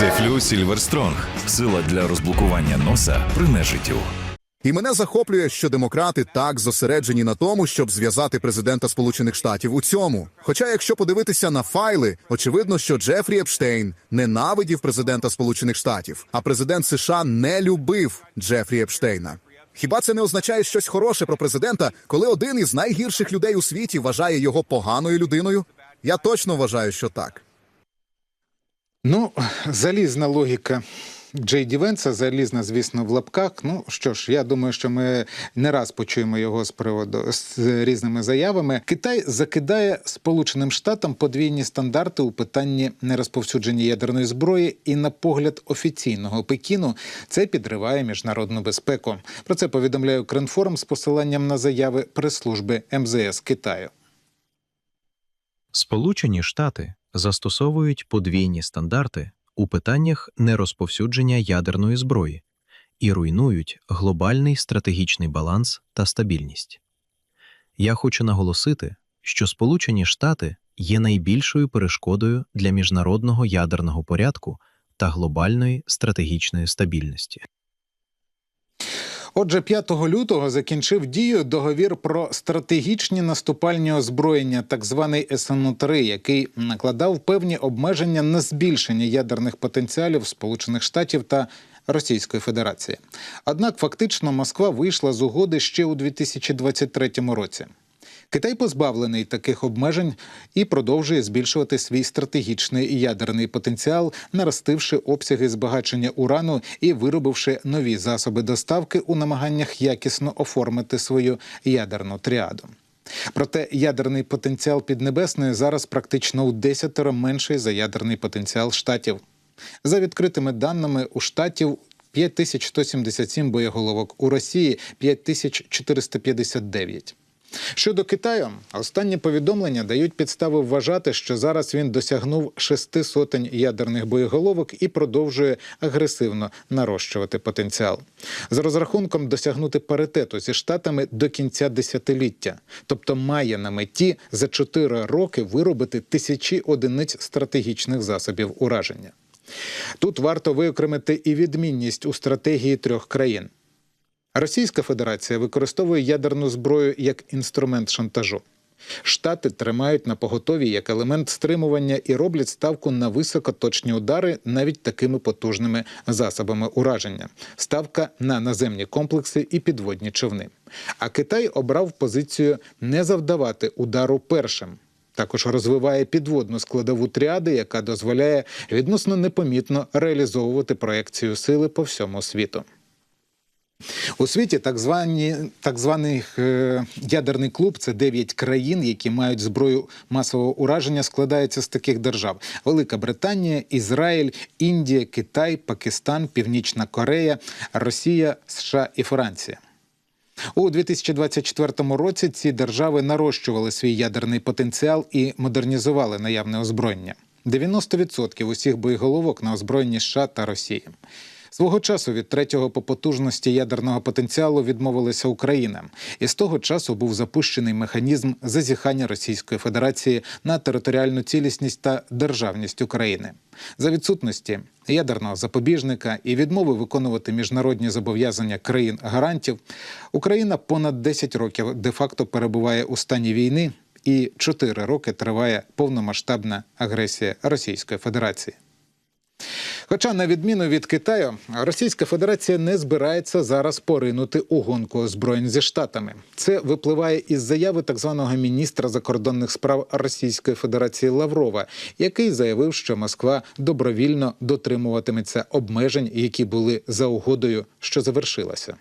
Дефлю Сільвер Стронг. Сила для розблокування носа при нежиттю. І мене захоплює, що демократи так зосереджені на тому, щоб зв'язати президента Сполучених Штатів у цьому. Хоча, якщо подивитися на файли, очевидно, що Джефрі Епштейн ненавидів президента Сполучених Штатів, а президент США не любив Джефрі Епштейна. Хіба це не означає щось хороше про президента, коли один із найгірших людей у світі вважає його поганою людиною? Я точно вважаю, що так. Ну, залізна логіка. Джей Ді Венса, залізна, звісно, в лапках. Ну що ж, я думаю, що ми не раз почуємо його з приводу з різними заявами. Китай закидає Сполученим Штатам подвійні стандарти у питанні нерозповсюдження ядерної зброї, і на погляд офіційного Пекіну це підриває міжнародну безпеку. Про це повідомляє Укрінформ з посиланням на заяви прес-служби МЗС Китаю. Сполучені Штати застосовують подвійні стандарти у питаннях нерозповсюдження ядерної зброї і руйнують глобальний стратегічний баланс та стабільність. Я хочу наголосити, що Сполучені Штати є найбільшою перешкодою для міжнародного ядерного порядку та глобальної стратегічної стабільності. Отже, 5 лютого закінчив дію договір про стратегічні наступальні озброєння, так званий СНУ-3, який накладав певні обмеження на збільшення ядерних потенціалів Сполучених Штатів та Російської Федерації. Однак фактично Москва вийшла з угоди ще у 2023 році. Китай позбавлений таких обмежень і продовжує збільшувати свій стратегічний ядерний потенціал, наростивши обсяги збагачення урану і виробивши нові засоби доставки у намаганнях якісно оформити свою ядерну тріаду. Проте ядерний потенціал Піднебесної зараз практично у десятеро менший за ядерний потенціал штатів. За відкритими даними у штатів 5177 боєголовок, у Росії 5459. Щодо Китаю, останні повідомлення дають підстави вважати, що зараз він досягнув шести сотень ядерних боєголовок і продовжує агресивно нарощувати потенціал. За розрахунком досягнути паритету зі штатами до кінця десятиліття, тобто має на меті за чотири роки виробити тисячі одиниць стратегічних засобів ураження. Тут варто виокремити і відмінність у стратегії трьох країн. Російська Федерація використовує ядерну зброю як інструмент шантажу. Штати тримають на поготові як елемент стримування і роблять ставку на високоточні удари навіть такими потужними засобами ураження. Ставка на наземні комплекси і підводні човни. А Китай обрав позицію не завдавати удару першим. Також розвиває підводну складову тріади, яка дозволяє відносно непомітно реалізовувати проекцію сили по всьому світу. У світі так звані так званий е, ядерний клуб це 9 країн, які мають зброю масового ураження, складається з таких держав: Велика Британія, Ізраїль, Індія, Китай, Пакистан, Північна Корея, Росія, США і Франція. У 2024 році ці держави нарощували свій ядерний потенціал і модернізували наявне озброєння. 90% усіх боєголовок на озброєнні США та Росії. Свого часу від третього по потужності ядерного потенціалу відмовилася Україна, і з того часу був запущений механізм зазіхання Російської Федерації на територіальну цілісність та державність України. За відсутності ядерного запобіжника і відмови виконувати міжнародні зобов'язання країн гарантів, Україна понад 10 років де-факто перебуває у стані війни, і 4 роки триває повномасштабна агресія Російської Федерації. Хоча, на відміну від Китаю, Російська Федерація не збирається зараз поринути у гонку озброєнь зі штатами. Це випливає із заяви так званого міністра закордонних справ Російської Федерації Лаврова, який заявив, що Москва добровільно дотримуватиметься обмежень, які були за угодою, що завершилася.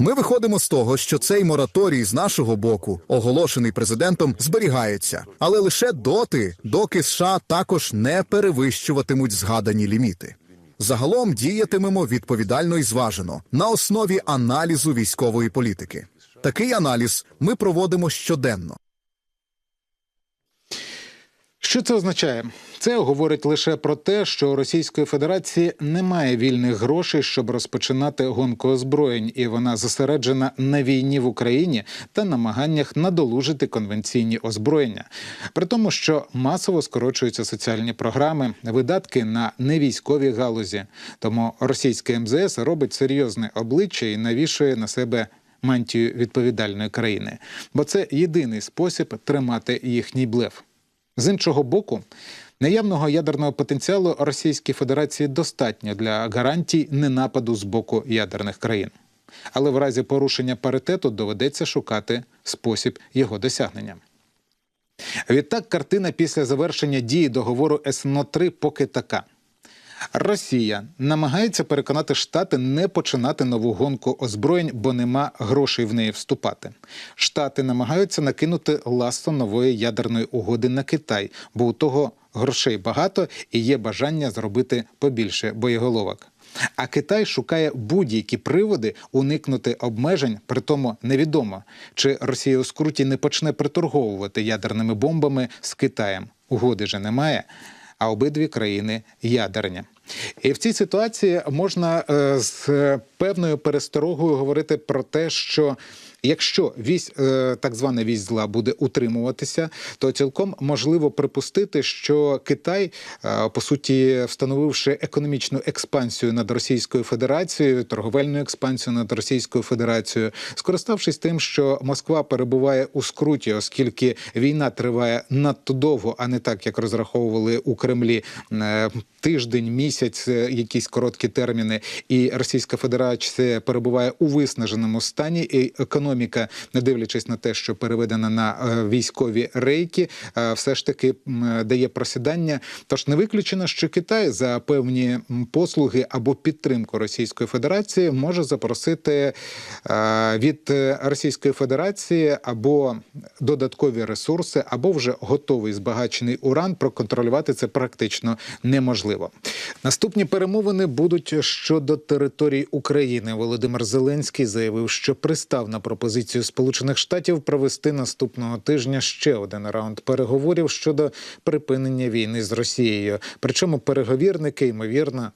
Ми виходимо з того, що цей мораторій з нашого боку, оголошений президентом, зберігається, але лише доти, доки США також не перевищуватимуть згадані ліміти. Загалом діятимемо відповідально і зважено на основі аналізу військової політики. Такий аналіз ми проводимо щоденно. Що це означає? Це говорить лише про те, що у Російської Федерації немає вільних грошей, щоб розпочинати гонку озброєнь, і вона зосереджена на війні в Україні та намаганнях надолужити конвенційні озброєння. При тому, що масово скорочуються соціальні програми, видатки на невійськові галузі. Тому російське МЗС робить серйозне обличчя і навішує на себе мантію відповідальної країни, бо це єдиний спосіб тримати їхній блеф. З іншого боку, наявного ядерного потенціалу Російській Федерації достатньо для гарантій ненападу з боку ядерних країн. Але в разі порушення паритету доведеться шукати спосіб його досягнення. Відтак, картина після завершення дії договору СНО 3 поки така. Росія намагається переконати Штати не починати нову гонку озброєнь, бо нема грошей в неї вступати. Штати намагаються накинути ласо нової ядерної угоди на Китай, бо у того грошей багато і є бажання зробити побільше боєголовок. А Китай шукає будь-які приводи уникнути обмежень, при тому невідомо, чи Росія у скруті не почне приторговувати ядерними бомбами з Китаєм. Угоди же немає а обидві країни ядерні. І в цій ситуації можна е, з певною пересторогою говорити про те, що якщо вісь е, так звана вісь зла буде утримуватися, то цілком можливо припустити, що Китай, е, по суті, встановивши економічну експансію над Російською Федерацією, торговельну експансію над Російською Федерацією, скориставшись тим, що Москва перебуває у скруті, оскільки війна триває надто довго, а не так, як розраховували у Кремлі е, тиждень, місяць, якісь короткі терміни, і Російська Федерація перебуває у виснаженому стані, і економіка, не дивлячись на те, що переведена на е, військові рейки, е, все ж таки дає просідання. Тож не виключено, що Китай за певні послуги або підтримку Російської Федерації може запросити е, від Російської Федерації або додаткові ресурси, або вже готовий збагачений уран. Проконтролювати це практично неможливо. Наступні перемовини будуть щодо територій України. Володимир Зеленський заявив, що пристав на пропозицію Сполучених Штатів провести наступного тижня ще один раунд переговорів щодо припинення війни з Росією. Причому переговірники ймовірно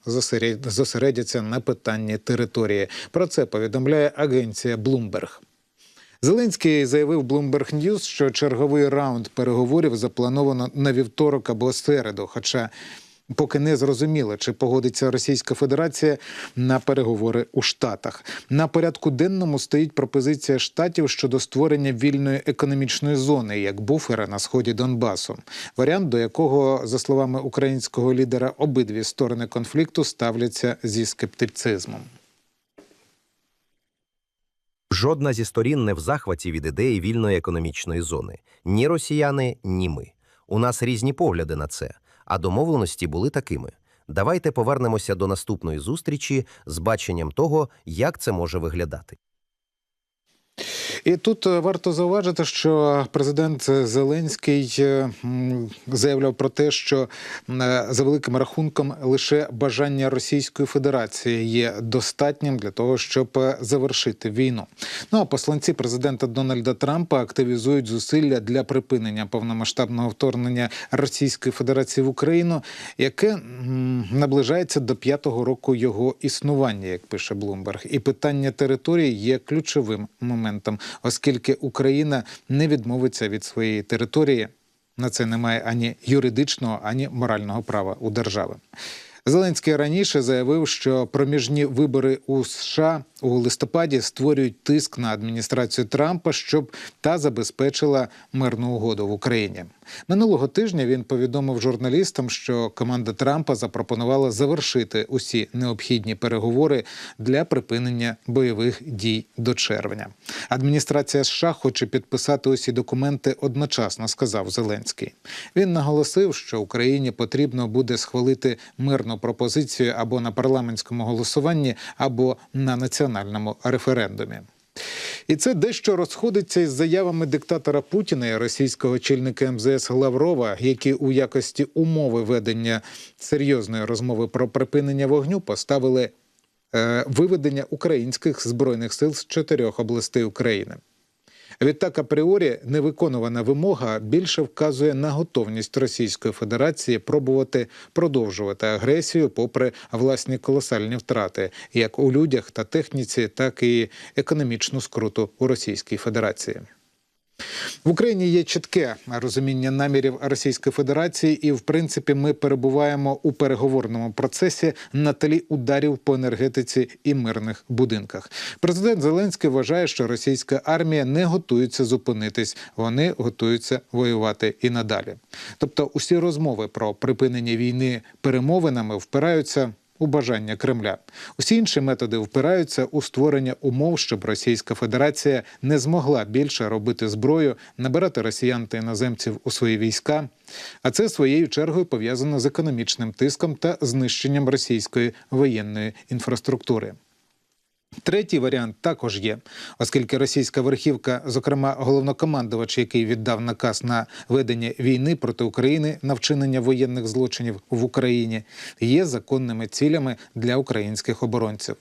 зосередяться на питанні території. Про це повідомляє агенція Bloomberg. Зеленський заявив Bloomberg News, що черговий раунд переговорів заплановано на вівторок або середу. Хоча поки не зрозуміло, чи погодиться Російська Федерація на переговори у Штатах. На порядку денному стоїть пропозиція штатів щодо створення вільної економічної зони як буфера на сході Донбасу. Варіант, до якого, за словами українського лідера, обидві сторони конфлікту ставляться зі скептицизмом. Жодна зі сторін не в захваті від ідеї вільної економічної зони. Ні росіяни, ні ми. У нас різні погляди на це, а домовленості були такими. Давайте повернемося до наступної зустрічі з баченням того, як це може виглядати. І тут е, варто зауважити, що президент Зеленський е, заявляв про те, що е, за великим рахунком лише бажання Російської Федерації є достатнім для того, щоб завершити війну. Ну а посланці президента Дональда Трампа активізують зусилля для припинення повномасштабного вторгнення Російської Федерації в Україну, яке наближається до п'ятого року його існування, як пише Блумберг. І питання території є ключовим моментом, оскільки Україна не відмовиться від своєї території. На це немає ані юридичного, ані морального права у держави. Зеленський раніше заявив, що проміжні вибори у США у листопаді створюють тиск на адміністрацію Трампа, щоб та забезпечила мирну угоду в Україні. Минулого тижня він повідомив журналістам, що команда Трампа запропонувала завершити усі необхідні переговори для припинення бойових дій до червня. Адміністрація США хоче підписати усі документи одночасно, сказав Зеленський. Він наголосив, що Україні потрібно буде схвалити мирну пропозицію або на парламентському голосуванні, або на національному референдумі. І це дещо розходиться із заявами диктатора Путіна і російського очільника МЗС Лаврова, які у якості умови ведення серйозної розмови про припинення вогню поставили е, виведення українських збройних сил з чотирьох областей України. Відтак, апріорі невиконувана вимога більше вказує на готовність Російської Федерації пробувати продовжувати агресію попри власні колосальні втрати, як у людях та техніці, так і економічну скруту у Російській Федерації. В Україні є чітке розуміння намірів Російської Федерації, і в принципі ми перебуваємо у переговорному процесі на тлі ударів по енергетиці і мирних будинках. Президент Зеленський вважає, що російська армія не готується зупинитись, вони готуються воювати і надалі. Тобто, усі розмови про припинення війни перемовинами впираються у бажання Кремля. Усі інші методи впираються у створення умов, щоб Російська Федерація не змогла більше робити зброю, набирати росіян та іноземців у свої війська. А це своєю чергою пов'язано з економічним тиском та знищенням російської воєнної інфраструктури. Третій варіант також є, оскільки російська верхівка, зокрема головнокомандувач, який віддав наказ на ведення війни проти України на вчинення воєнних злочинів в Україні, є законними цілями для українських оборонців.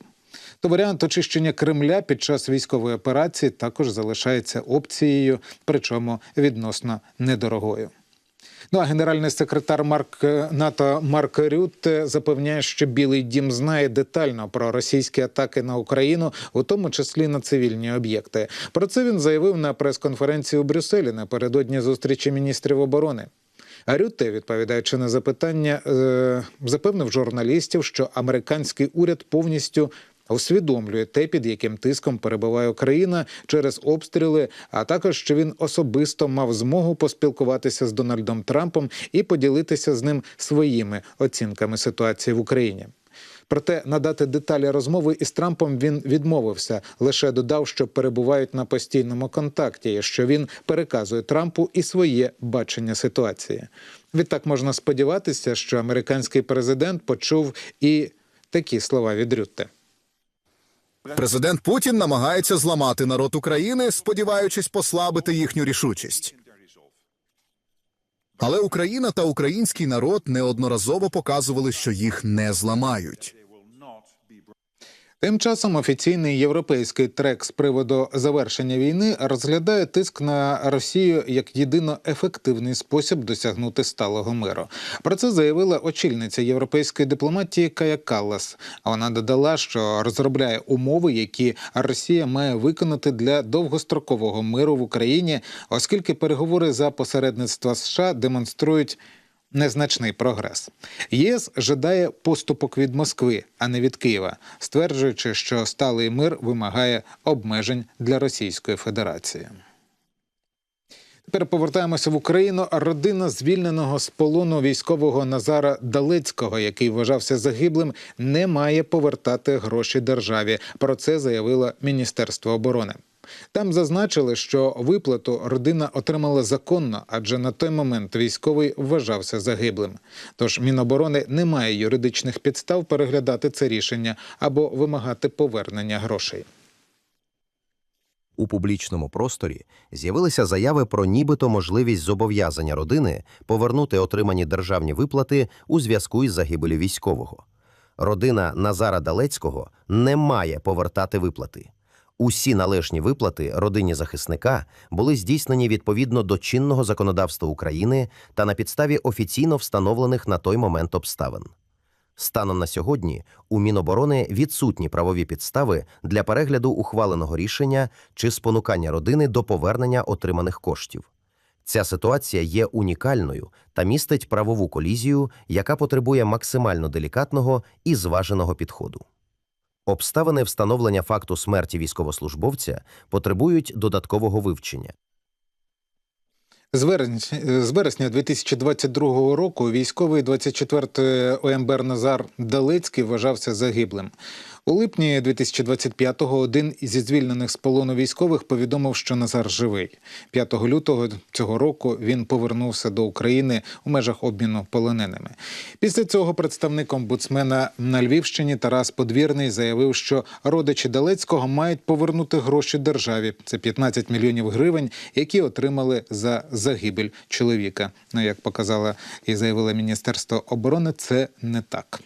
То варіант очищення Кремля під час військової операції також залишається опцією, причому відносно недорогою. Ну а генеральний секретар Марк е, НАТО Марк Рютте запевняє, що Білий Дім знає детально про російські атаки на Україну, у тому числі на цивільні об'єкти. Про це він заявив на прес-конференції у Брюсселі напередодні зустрічі міністрів оборони. А Рютте, відповідаючи на запитання, е, запевнив журналістів, що американський уряд повністю усвідомлює те, під яким тиском перебуває Україна через обстріли, а також що він особисто мав змогу поспілкуватися з Дональдом Трампом і поділитися з ним своїми оцінками ситуації в Україні. Проте надати деталі розмови із Трампом він відмовився, лише додав, що перебувають на постійному контакті, що він переказує Трампу і своє бачення ситуації. Відтак можна сподіватися, що американський президент почув і такі слова від Рютте. Президент Путін намагається зламати народ України, сподіваючись послабити їхню рішучість. Але Україна та український народ неодноразово показували, що їх не зламають. Тим часом офіційний європейський трек з приводу завершення війни розглядає тиск на Росію як єдино ефективний спосіб досягнути сталого миру. Про це заявила очільниця європейської дипломатії Кая Каллас. Вона додала, що розробляє умови, які Росія має виконати для довгострокового миру в Україні, оскільки переговори за посередництва США демонструють. Незначний прогрес. ЄС жадає поступок від Москви, а не від Києва, стверджуючи, що сталий мир вимагає обмежень для Російської Федерації. Тепер повертаємося в Україну. Родина звільненого з полону військового Назара Далецького, який вважався загиблим, не має повертати гроші державі. Про це заявило Міністерство оборони. Там зазначили, що виплату родина отримала законно, адже на той момент військовий вважався загиблим. Тож Міноборони не має юридичних підстав переглядати це рішення або вимагати повернення грошей. У публічному просторі з'явилися заяви про нібито можливість зобов'язання родини повернути отримані державні виплати у зв'язку із загибелю військового. Родина Назара Далецького не має повертати виплати. Усі належні виплати родині захисника були здійснені відповідно до чинного законодавства України та на підставі офіційно встановлених на той момент обставин. Станом на сьогодні у Міноборони відсутні правові підстави для перегляду ухваленого рішення чи спонукання родини до повернення отриманих коштів. Ця ситуація є унікальною та містить правову колізію, яка потребує максимально делікатного і зваженого підходу. Обставини встановлення факту смерті військовослужбовця потребують додаткового вивчення. З вересня, з вересня 2022 року військовий 24-ї ОМБР Назар Далецький вважався загиблим. У липні 2025-го один зі звільнених з полону військових повідомив, що Назар живий. 5 лютого цього року він повернувся до України у межах обміну полоненими. Після цього представник омбудсмена на Львівщині Тарас Подвірний заявив, що родичі Далецького мають повернути гроші державі. Це 15 мільйонів гривень, які отримали за загибель чоловіка. Ну як показала і заявила Міністерство оборони, це не так.